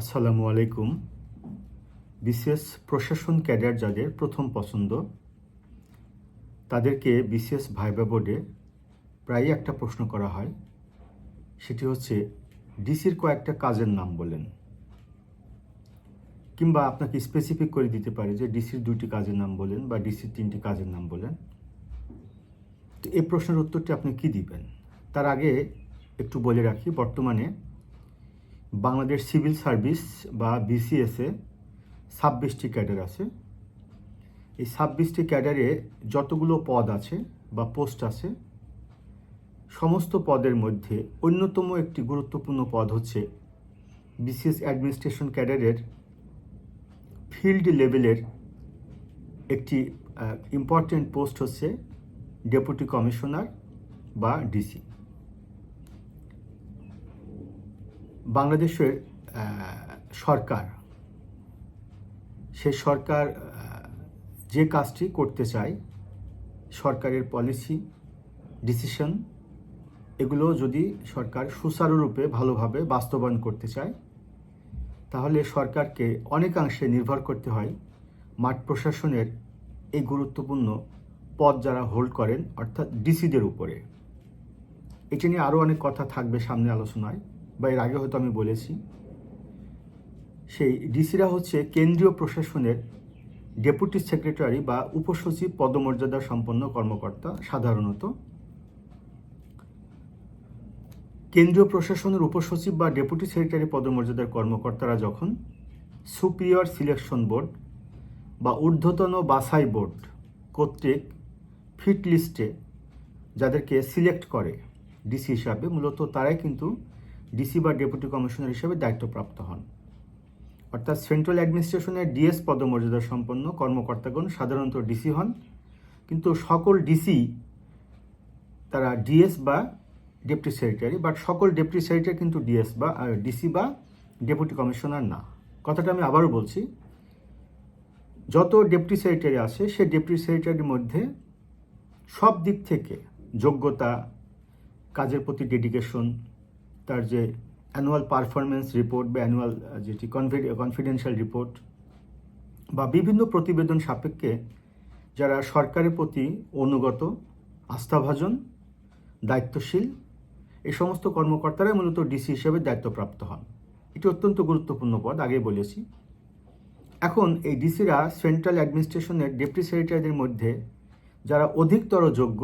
আসসালামু আলাইকুম। বিশেষ প্রশাসন ক্যাডার যাদের প্রথম পছন্দ, তাদেরকে বিশেষ ভাইবা বোর্ডে প্রায়ই একটা প্রশ্ন করা হয়। সেটি হচ্ছে, ডিসির কয়েকটা কাজের নাম বলেন। কিংবা আপনাকে স্পেসিফিক করে দিতে পারে যে ডিসির দুইটি কাজের নাম বলেন বা ডিসির তিনটি কাজের নাম বলেন। তো এই প্রশ্নের উত্তরটি আপনি কি দিবেন? তার আগে একটু বলে রাখি, বর্তমানে বাংলাদেশ সিভিল সার্ভিস বা বিসিএসে ছাব্বিশটি ক্যাডার আছে। এই ছাব্বিশটি ক্যাডারে যতগুলো পদ আছে বা পোস্ট আছে, সমস্ত পদের মধ্যে অন্যতম একটি গুরুত্বপূর্ণ পদ হচ্ছে বিসিএস অ্যাডমিনিস্ট্রেশন ক্যাডারের ফিল্ড লেভেলের একটি ইম্পর্টেন্ট পোস্ট হচ্ছে ডেপুটি কমিশনার বা ডিসি বাংলাদেশের সরকার, সে সরকার যে কাজটি করতে চায়, সরকারের পলিসি ডিসিশন এগুলো যদি সরকার সুচারুরূপে ভালোভাবে বাস্তবায়ন করতে চায়, তাহলে সরকারকে অনেকাংশে নির্ভর করতে হয় মাঠ প্রশাসনের এই গুরুত্বপূর্ণ পদ যারা হোল্ড করেন, অর্থাৎ ডিসিদের উপরে। এটি নিয়ে আরও অনেক কথা থাকবে সামনে আলোচনায়। বা এর আগে হয়তো আমি বলেছি, সেই ডিসিরা হচ্ছে কেন্দ্রীয় প্রশাসনের ডেপুটি সেক্রেটারি বা উপসচিব পদমর্যাদা সম্পন্ন কর্মকর্তা সাধারণত। কেন্দ্রীয় প্রশাসনের উপসচিব বা ডেপুটি সেক্রেটারি পদমর্যাদার কর্মকর্তারা যখন সুপিরিয়র সিলেকশন বোর্ড বা ঊর্ধ্বতন বাছাই বোর্ড কর্তৃক ফিট লিস্টে যাদেরকে সিলেক্ট করে ডিসি হিসাবে, মূলত তারাই কিন্তু ডিসি বা ডেপুটি কমিশনার হিসেবে দায়িত্বপ্রাপ্ত হন। অর্থাৎ সেন্ট্রাল অ্যাডমিনিস্ট্রেশনের ডিএস পদমর্যাদা সম্পন্ন কর্মকর্তাগণ সাধারণত ডিসি হন, কিন্তু সকল ডিসি তারা ডিএস বা ডেপুটি সেক্রেটারি, বাট সকল ডেপুটি সেক্রেটারি কিন্তু ডিএস বা ডিসি বা ডেপুটি কমিশনার না। কথাটা আমি আবারও বলছি, যত ডেপুটি সেক্রেটারি আছে, সে ডেপুটি সেক্রেটারির মধ্যে সব দিক থেকে যোগ্যতা, কাজের প্রতি ডেডিকেশন তার যে অ্যানুয়াল পারফরমেন্স রিপোর্ট বা অ্যানুয়াল যেটি কনফিডেন্সিয়াল রিপোর্ট বা বিভিন্ন প্রতিবেদন সাপেক্ষে যারা সরকারের প্রতি অনুগত, আস্থাভাজন, দায়িত্বশীল এই সমস্ত কর্মকর্তারাই মূলত ডিসি হিসেবে দায়িত্বপ্রাপ্ত হন। এটি অত্যন্ত গুরুত্বপূর্ণ পদ, আগেই বলেছি। এখন এই ডিসিরা সেন্ট্রাল অ্যাডমিনিস্ট্রেশনের ডেপুটি সেক্রেটারিদের মধ্যে যারা অধিকতর যোগ্য,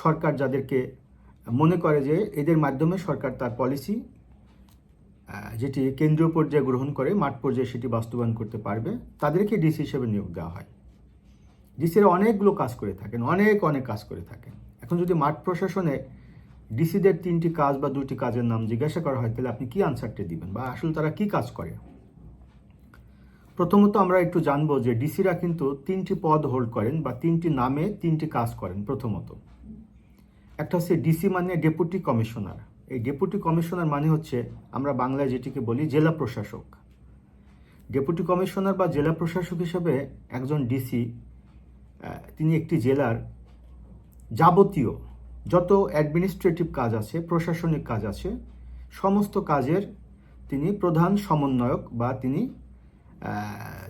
সরকার যাদেরকে মনে করে যে এদের মাধ্যমে সরকার তার পলিসি যেটি কেন্দ্রীয় পর্যায়ে গ্রহণ করে, মাঠ পর্যায়ে সেটি বাস্তবায়ন করতে পারবে, তাদেরকে ডিসি হিসেবে নিয়োগ দেওয়া হয়। ডিসিরা অনেকগুলো কাজ করে থাকেন, অনেক অনেক কাজ করে থাকেন। এখন যদি মাঠ প্রশাসনে ডিসিদের তিনটি কাজ বা দুটি কাজের নাম জিজ্ঞাসা করা হয়, তাহলে আপনি কি আনসারটি দিবেন বা আসলে তারা কি কাজ করে? প্রথমত আমরা একটু জানব যে ডিসিরা কিন্তু তিনটি পদ হোল্ড করেন বা তিনটি নামে তিনটি কাজ করেন প্রথমত। একটা হচ্ছে ডিসি মানে ডেপুটি কমিশনার এই ডেপুটি কমিশনার মানে হচ্ছে আমরা বাংলায় যেটিকে বলি জেলা প্রশাসক। ডেপুটি কমিশনার বা জেলা প্রশাসক হিসেবে একজন ডিসি তিনি একটি জেলার যাবতীয় যত অ্যাডমিনিস্ট্রেটিভ কাজ আছে, প্রশাসনিক কাজ আছে, সমস্ত কাজের তিনি প্রধান সমন্বয়ক বা তিনি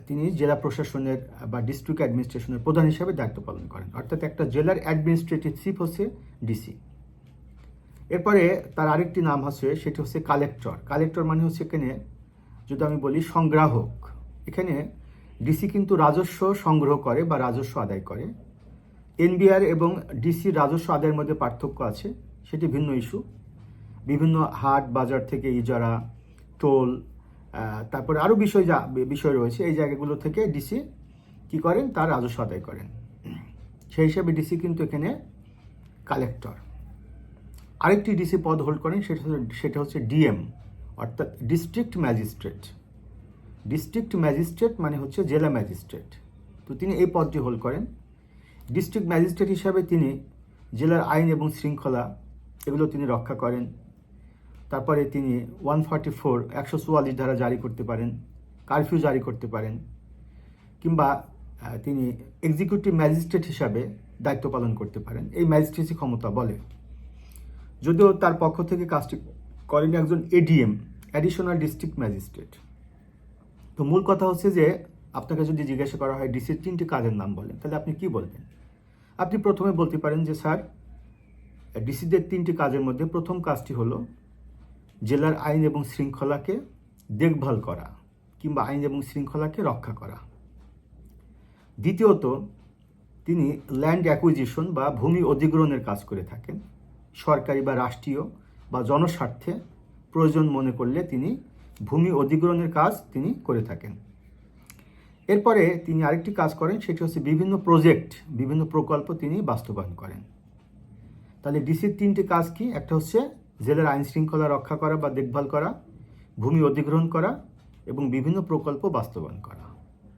তিনি জেলা প্রশাসনের বা ডিস্ট্রিক্ট অ্যাডমিনিস্ট্রেশনের প্রধান হিসাবে দায়িত্ব পালন করেন। অর্থাৎ একটা জেলার অ্যাডমিনিস্ট্রেটিভ চিফ হচ্ছে ডিসি এরপরে তার আরেকটি নাম আছে সেটি হচ্ছে কালেক্টর কালেক্টর মানে হচ্ছে এখানে, যদি আমি বলি সংগ্রাহক। এখানে ডিসি কিন্তু রাজস্ব সংগ্রহ করে বা রাজস্ব আদায় করে। এনবিআর এবং ডিসি রাজস্ব আদায়ের মধ্যে পার্থক্য আছে, সেটি ভিন্ন ইস্যু বিভিন্ন হাট বাজার থেকে ইজারা, টোল তারপরে আরও বিষয় যা বিষয় রয়েছে, এই জায়গাগুলো থেকে ডিসি কি করেন? তার রাজস্ব আদায় করেন। সেই হিসাবে ডিসি কিন্তু এখানে কালেক্টর আরেকটি ডিসি পদ হোল্ড করেন, সেটা সেটা হচ্ছে ডিএম অর্থাৎ ডিস্ট্রিক্ট ম্যাজিস্ট্রেট ডিস্ট্রিক্ট ম্যাজিস্ট্রেট মানে হচ্ছে জেলা ম্যাজিস্ট্রেট তো তিনি এই পদটি হোল্ড করেন। ডিস্ট্রিক্ট ম্যাজিস্ট্রেট হিসাবে তিনি জেলার আইন এবং শৃঙ্খলা, এগুলো তিনি রক্ষা করেন। তারপরে তিনি ওয়ান ফর্টি ফোর একশো চুয়াল্লিশ ধারা জারি করতে পারেন, কারফিউ জারি করতে পারেন, কিংবা তিনি এক্সিকিউটিভ ম্যাজিস্ট্রেট হিসাবে দায়িত্ব পালন করতে পারেন। এই ম্যাজিস্ট্রেসি ক্ষমতা বলে। যদিও তার পক্ষ থেকে কাজটি করেন একজন এডিএম অ্যাডিশনাল ডিস্ট্রিক্ট ম্যাজিস্ট্রেট। তো মূল কথা হচ্ছে যে, আপনাকে যদি জিজ্ঞাসা করা হয় ডিসির তিনটি কাজের নাম বলেন, তাহলে আপনি কি বলবেন? আপনি প্রথমে বলতে পারেন যে, স্যার, ডিসিদের তিনটি কাজের মধ্যে প্রথম কাজটি হলো জেলার আইন এবং শৃঙ্খলাকে দেখভাল করা কিংবা আইন এবং শৃঙ্খলাকে রক্ষা করা। দ্বিতীয়ত, তিনি ল্যান্ড অ্যাকুইজিশন বা ভূমি অধিগ্রহণের কাজ করে থাকেন। সরকারি বা রাষ্ট্রীয় বা জনস্বার্থে প্রয়োজন মনে করলে তিনি ভূমি অধিগ্রহণের কাজ তিনি করে থাকেন। এরপরে তিনি আরেকটি কাজ করেন, সেটি হচ্ছে বিভিন্ন প্রজেক্ট, বিভিন্ন প্রকল্প তিনি বাস্তবায়ন করেন। তাহলে ডিসির তিনটি কাজ কি? একটা হচ্ছে জেলার আইন শৃঙ্খলা রক্ষা করা বা দেখভাল করা, ভূমি অধিগ্রহণ করা এবং বিভিন্ন প্রকল্প বাস্তবায়ন করা।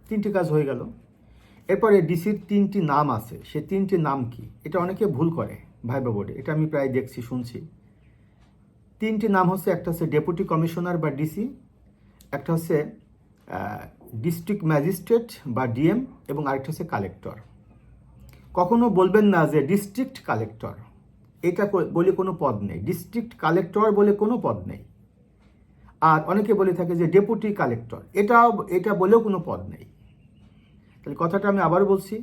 তিনটি কাজ হয়ে গেল। এরপরে ডিসির তিনটি নাম আছে। সে তিনটি নাম কি? এটা অনেকে ভুল করে ভাইবা বোর্ডে। এটা আমি প্রায় দেখছি, শুনছি। তিনটি নাম হচ্ছে, একটা হচ্ছে ডেপুটি কমিশনার বা ডিসি, একটা হচ্ছে ডিস্ট্রিক্ট ম্যাজিস্ট্রেট বা ডিএম এবং আরেকটা হচ্ছে কালেক্টর। কখনো বলবেন না যে ডিস্ট্রিক্ট কালেক্টর। এটা বলে কোনো পদ নেই। ডিস্ট্রিক্ট কালেক্টর বলে কোনো পদ নেই। আর অনেকে বলে থাকে যে ডেপুটি কালেক্টর এটা এটা বলেও কোনো পদ নেই। তাহলে কথাটা আমি আবার বলছি,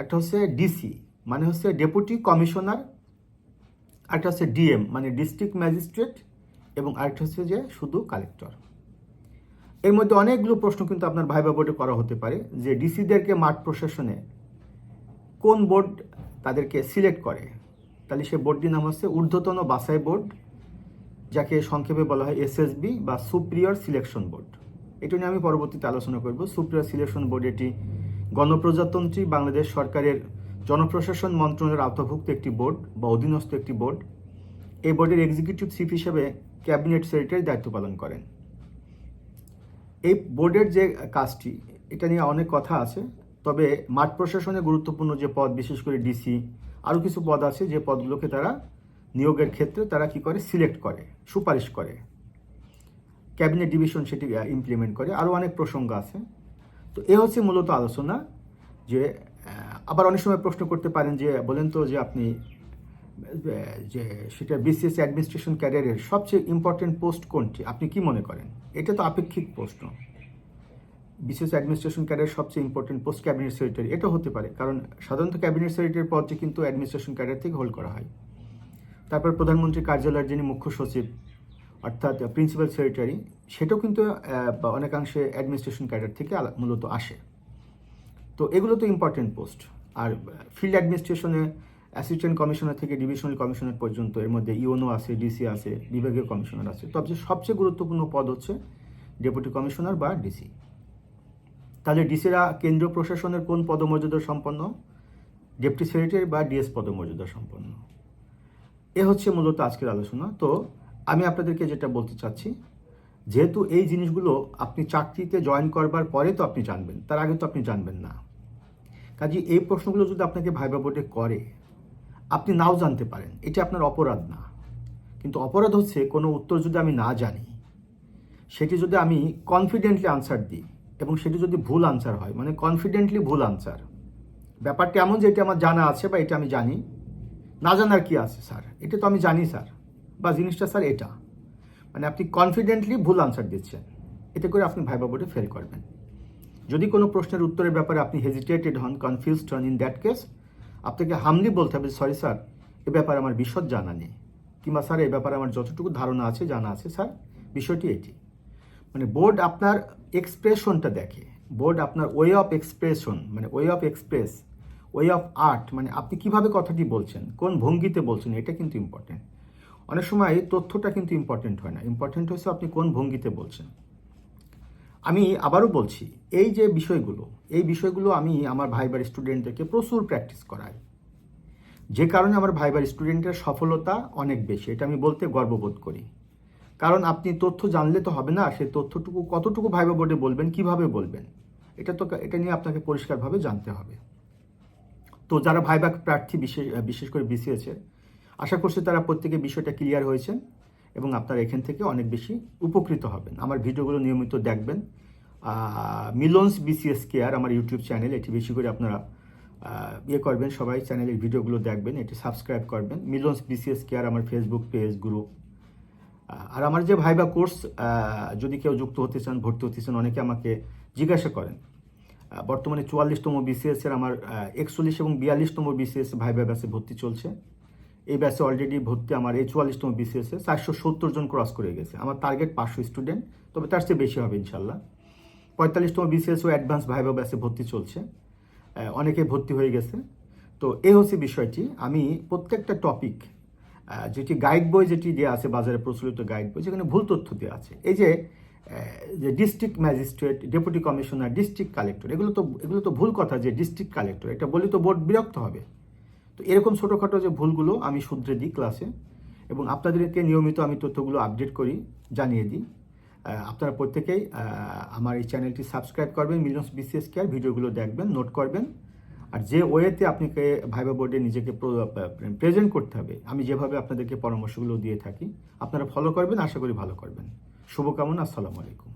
একটা হচ্ছে ডিসি মানে হচ্ছে ডেপুটি কমিশনার আরেকটা হচ্ছে ডিএম মানে ডিস্ট্রিক্ট ম্যাজিস্ট্রেট এবং আরেকটা হচ্ছে যে শুধু কালেক্টর এর মধ্যে অনেকগুলো প্রশ্ন কিন্তু আপনার ভাইবা বোর্ডে করা হতে পারে, যে ডিসিদেরকে মাঠ প্রশাসনে কোন বোর্ড তাদেরকে সিলেক্ট করে। তাহলে সে বোর্ডটির নাম হচ্ছে ঊর্ধ্বতন বাছাই বোর্ড যাকে সংক্ষেপে বলা হয় এসএসবি বা সুপ্রিয়র সিলেকশন বোর্ড এটা নিয়ে আমি পরবর্তীতে আলোচনা করব। সুপ্রিয়র সিলেকশন বোর্ড এটি গণপ্রজাতন্ত্রী বাংলাদেশ সরকারের জনপ্রশাসন মন্ত্রণালয়ের আওতাভুক্ত একটি বোর্ড বা অধীনস্থ একটি বোর্ড এই বোর্ডের এক্সিকিউটিভ চিফ হিসেবে ক্যাবিনেট সেক্রেটারি দায়িত্ব পালন করেন। এই বোর্ডের যে কাজটি, এটা নিয়ে অনেক কথা আছে, তবে মাঠ প্রশাসনে গুরুত্বপূর্ণ যে পদ, বিশেষ করে ডিসি আরও কিছু পদ আছে যে পদগুলোকে তারা নিয়োগের ক্ষেত্রে তারা কি করে? সিলেক্ট করে, সুপারিশ করে। ক্যাবিনেট ডিভিশন সেটি ইমপ্লিমেন্ট করে। আরও অনেক প্রসঙ্গ আছে। তো এ হচ্ছে মূলত আলোচনা যে আবার অনেক সময় প্রশ্ন করতে পারেন যে, বলেন তো যে আপনি যে সেটা বিসিএস অ্যাডমিনিস্ট্রেশন ক্যারিয়ারের সবচেয়ে ইম্পর্টেন্ট পোস্ট কোনটি? আপনি কি মনে করেন? এটা তো আপেক্ষিক প্রশ্ন। বিশেষ অ্যাডমিনিস্ট্রেশন ক্যারিয়ার সবচেয়ে ইম্পর্টেন্ট পোস্ট ক্যাবিনেট সেক্রেটারি এটা হতে পারে। কারণ সাধারণত ক্যাবিনেট সেক্রেটারির পদটি কিন্তু অ্যাডমিনিস্ট্রেশন ক্যারিয়ার থেকে হোল্ড করা হয়। তারপর প্রধানমন্ত্রী কার্যালয়ের যিনি মুখ্য সচিব, অর্থাৎ প্রিন্সিপাল সেক্রেটারি সেটাও কিন্তু অনেকাংশে অ্যাডমিনিস্ট্রেশন ক্যাডার থেকে মূলত আসে। তো এগুলো তো ইম্পর্টেন্ট পোস্ট আর ফিল্ড অ্যাডমিনিস্ট্রেশনে অ্যাসিস্ট্যান্ট কমিশনার থেকে ডিভিশনাল কমিশনার পর্যন্ত এর মধ্যে ইউনো আছে ডিসি আছে, বিভাগীয় কমিশনার আছে। তবে সবচেয়ে গুরুত্বপূর্ণ পদ হচ্ছে ডেপুটি কমিশনার বা ডিসি তাহলে ডিসিরা কেন্দ্র প্রশাসনের কোন পদমর্যাদা সম্পন্ন? ডেপুটি সেক্রেটারি বা ডিএস পদমর্যাদা সম্পন্ন? এ হচ্ছে মূলত আজকের আলোচনা। তো আমি আপনাদেরকে যেটা বলতে চাচ্ছি, যেহেতু এই জিনিসগুলো আপনি চাকরিতে জয়েন করবার পরে তো আপনি জানবেন, তার আগে তো আপনি জানবেন না। কাজে এই প্রশ্নগুলো যদি আপনাকে ভাইবা বোর্ডে করে, আপনি নাও জানতে পারেন, এটা আপনার অপরাধ না। কিন্তু অপরাধ হচ্ছে কোনো উত্তর যদি আমি না জানি, সেটি যদি আমি কনফিডেন্টলি আনসার দিই এবং সেটি যদি ভুল আনসার হয় মানে কনফিডেন্টলি ভুল আনসার ব্যাপারটা এমন যে এটা আমার জানা আছে বা এটা আমি জানি। না জানার কি আছে, স্যার? এটা তো আমি জানি, স্যার। বা জিনিসটা, স্যার, এটা। মানে আপনি কনফিডেন্টলি ভুল আনসার দিচ্ছেন। এতে করে আপনি ভাইবা বোর্ডে ফেল করবেন। যদি কোনো প্রশ্নের উত্তরের ব্যাপারে আপনি হেজিটেটেড হন কনফিউজড হন ইন দ্যাট কেস আপনাকে হামলি বলতে হবে সরি স্যার এ ব্যাপারে আমার বিশদ জানা নেই। কিংবা স্যার এ ব্যাপারে আমার যতটুকু ধারণা আছে, জানা আছে, স্যার, বিষয়টি এটি। মানে বোর্ড আপনার এক্সপ্রেশনটা দেখে। বোর্ড আপনার ওয়ে অফ এক্সপ্রেশন মানে way of express way of art মানে আপনি কীভাবে কথাটি বলছেন, কোন ভঙ্গিতে বলছেন, এটা কিন্তু ইম্পর্টেন্ট অনেক সময় তথ্যটা কিন্তু ইম্পর্টেন্ট হয় না। ইম্পর্টেন্ট হচ্ছে আপনি কোন ভঙ্গিতে বলছেন। আমি আবারও বলছি, এই যে বিষয়গুলো, এই বিষয়গুলো আমি আমার ভাইবার স্টুডেন্টদেরকে প্রচুর প্র্যাকটিস করাই। যে কারণে আমার ভাইবার স্টুডেন্টের সফলতা অনেক বেশি, এটা আমি বলতে গর্ববোধ করি। কারণ আপনি তথ্য জানলে তো হবে না, সেই তথ্যটুকু কতটুকু ভাইবা বোর্ডে বলবেন, কীভাবে বলবেন? এটা তো এটা নিয়ে আপনাকে পরিষ্কারভাবে জানতে হবে। তো যারা ভাইবা প্রার্থী, বিশেষ বিশেষ করে বিসিএসের আশা করছি তারা প্রত্যেকে বিষয়টা ক্লিয়ার হয়েছেন এবং আপনারা এখান থেকে অনেক বেশি উপকৃত হবেন। আমার ভিডিওগুলো নিয়মিত দেখবেন। মিলন্স বিসিএস কেয়ার আমার ইউটিউব চ্যানেল এটি বেশি করে আপনারা ইয়ে করবেন সবাই। চ্যানেলের ভিডিওগুলো দেখবেন, এটি সাবস্ক্রাইব করবেন। মিলন্স বিসিএস কেয়ার আমার ফেসবুক পেজ গ্রুপ আর আমার যে ভাইবা কোর্স যদি কেউ যুক্ত হতে চান, ভর্তি হতে চান, অনেকে আমাকে জিজ্ঞাসা করেন। বর্তমানে চুয়াল্লিশতম বিসিএসের আমার একচল্লিশ এবং বিয়াল্লিশতম বিসিএস ভাইবা ব্যাচে ভর্তি চলছে। এই ব্যাচে অলরেডি ভর্তি আমার এই চুয়াল্লিশতম বিসিএস চারশো সত্তর জন ক্রস করে গেছে। আমার টার্গেট পাঁচশো স্টুডেন্ট তবে তার চেয়ে বেশি হবে ইনশাল্লাহ পঁয়তাল্লিশতম বিসিএস ও অ্যাডভান্স ভাইবা ব্যাচে ভর্তি চলছে। অনেকে ভর্তি হয়ে গেছে। তো এই হচ্ছে বিষয়টি। আমি প্রত্যেকটা টপিক যেটি গাইড বই যেটি দেওয়া আছে, বাজারে প্রচলিত গাইড বই, যেখানে ভুল তথ্য দেওয়া আছে। এই যে যে district magistrate deputy commissioner district collector এগুলো তো এগুলো তো ভুল কথা যে ডিস্ট্রিক্ট কালেক্টর এটা বলি তো বোর্ড বিরক্ত হবে। তো এরকম ছোটোখাটো যে ভুলগুলো আমি শুধরে দিই ক্লাসে এবং আপনাদেরকে নিয়মিত আমি তথ্যগুলো আপডেট করি, জানিয়ে দিই। আপনারা প্রত্যেকেই আমার এই চ্যানেলটি সাবস্ক্রাইব করবেন মিলিয়ন্স বিসিএস কেয়ার ভিডিওগুলো দেখবেন নোট করবেন। আর যে ওয়েতে আপনাকে ভাইবা বোর্ডে নিজেকে প্রেজেন্ট করতে হবে, আমি যেভাবে আপনাদেরকে পরামর্শগুলো দিয়ে থাকি, আপনারা ফলো করবেন, আশা করি ভালো করবেন। শুভকামনা, আসসালামু আলাইকুম।